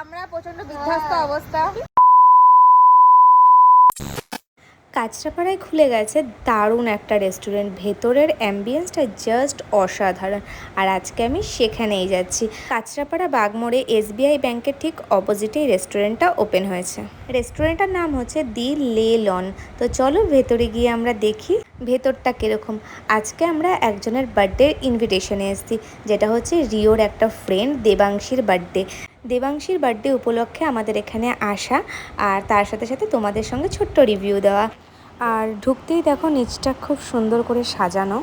আমরা প্রচণ্ড বিধ্বস্ত অবস্থা। কাঁচরাপাড়ায় খুলে গেছে। দারুণ একটা রেস্টুরেন্ট ভেতরের অ্যাম্বিয়েন্সটা জাস্ট অসাধারণ। আর আজকে আমি সেখানেই যাচ্ছি। কাঁচরাপাড়া বাগমোড়ে এসবিআই ব্যাংকের ঠিক অপোজিটেই রেস্টুরেন্টটা ওপেন হয়েছে। রেস্টুরেন্টটার নাম হচ্ছে দি লে লন। তো চলো ভেতরে গিয়ে আমরা দেখি ভেতরটা কীরকম। আজকে আমরা একজনের বার্থডে ইনভিটেশনে এসেছি। যেটা হচ্ছে রিওর একটা ফ্রেন্ড দেবাংশীর বার্থডে দেবাংশীর বার্থডে উপলক্ষে আমাদের এখানে আসা আর তার সাথে সাথে তোমাদের সঙ্গে ছোট্ট রিভিউ দেওয়া। আর ঢুকতেই দেখো নিচটা খুব সুন্দর করে সাজানো।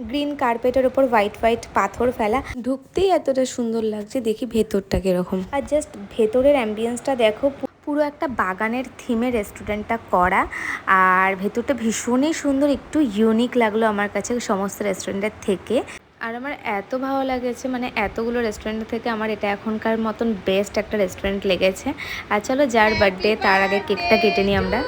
গ্রিন কার্পেটের ওপর হোয়াইট হোয়াইট পাথর ফেলা। ঢুকতেই এতটা সুন্দর লাগছে, দেখি ভেতরটা কীরকম। আর জাস্ট ভেতরের অ্যাম্বিয়েন্সটা দেখো পুরো একটা বাগানের থিমে রেস্টুরেন্টটা করা। আর ভেতরটা ভীষণই সুন্দর, একটু ইউনিক লাগল আমার কাছে সমস্ত রেস্টুরেন্টের থেকে। আর আমার এত ভালো লেগেছে মানে এতগুলো রেস্টুরেন্ট থেকে আমার এটা এখনকার মতন বেস্ট একটা রেস্টুরেন্ট লেগেছে। আর চলো যার বার্থডে তার আগে কেকটা কেটে নিই আমরা।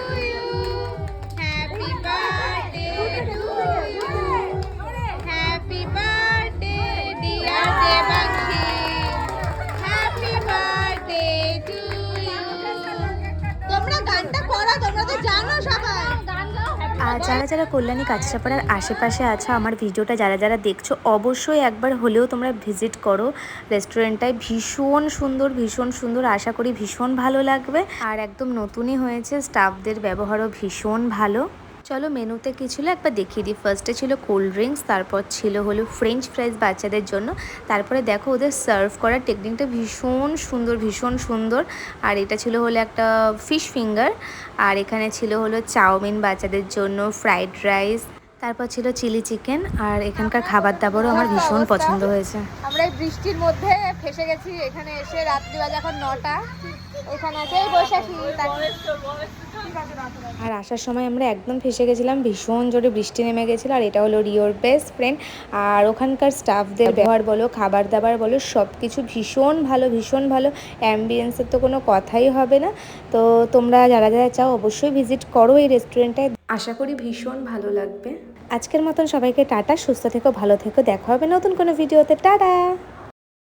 যারা যারা কল্যাণী কাছড়াপাড়ার আশেপাশে আছো, আমার ভিডিওটা যারা যারা দেখছ, অবশ্যই একবার হলেও তোমরা ভিজিট করো। রেস্টুরেন্টটায় ভীষণ সুন্দর ভীষণ সুন্দর, আশা করি ভীষণ ভালো লাগবে। আর একদম নতুনই হয়েছে, স্টাফদের ব্যবহারও ভীষণ ভালো। চলো মেনুতে কী ছিল একবার দেখিয়ে দিই। ফার্স্টে ছিল কোল্ড ড্রিঙ্কস তারপর ছিল হলো ফ্রেঞ্চ ফ্রাইজ বাচ্চাদের জন্য। তারপরে দেখো ওদের সার্ভ করার টেকনিকটা ভীষণ সুন্দর ভীষণ সুন্দর। আর এটা ছিল হলো একটা ফিশ ফিঙ্গার আর এখানে ছিল হলো চাউমিন বাচ্চাদের জন্য ফ্রাইড রাইস তারপর ছিল চিলি চিকেন আর এখানকার খাবার দাবারও আমার ভীষণ পছন্দ হয়েছে। আমরা এই বৃষ্টির মধ্যে ফেসে গেছি এখানে এসে রাত্রিবেলা এখন নটা এখানে আছে এই বৈশাখী আর আসার সময় আমরা একদম ফেসে গেছিলাম, ভীষণ জোরে বৃষ্টি নেমে গেছিল আর এটা হলো রিওর বেস্ট ফ্রেন্ড আর ওখানকার স্টাফদের ব্যবহার বলো, খাবার দাবার বলো সব কিছু ভীষণ ভালো ভীষণ ভালো অ্যাম্বিয়েন্সের তো কোনো কথাই হবে না। তো তোমরা যারা যারা চাও অবশ্যই ভিজিট করো এই রেস্টুরেন্টটায় আশা করি ভীষণ ভালো লাগবে। আজকের মতন সবাইকে টাটা, সুস্থ থেকো, ভালো থেকো, দেখা হবে নতুন কোনো ভিডিওতে টাটা!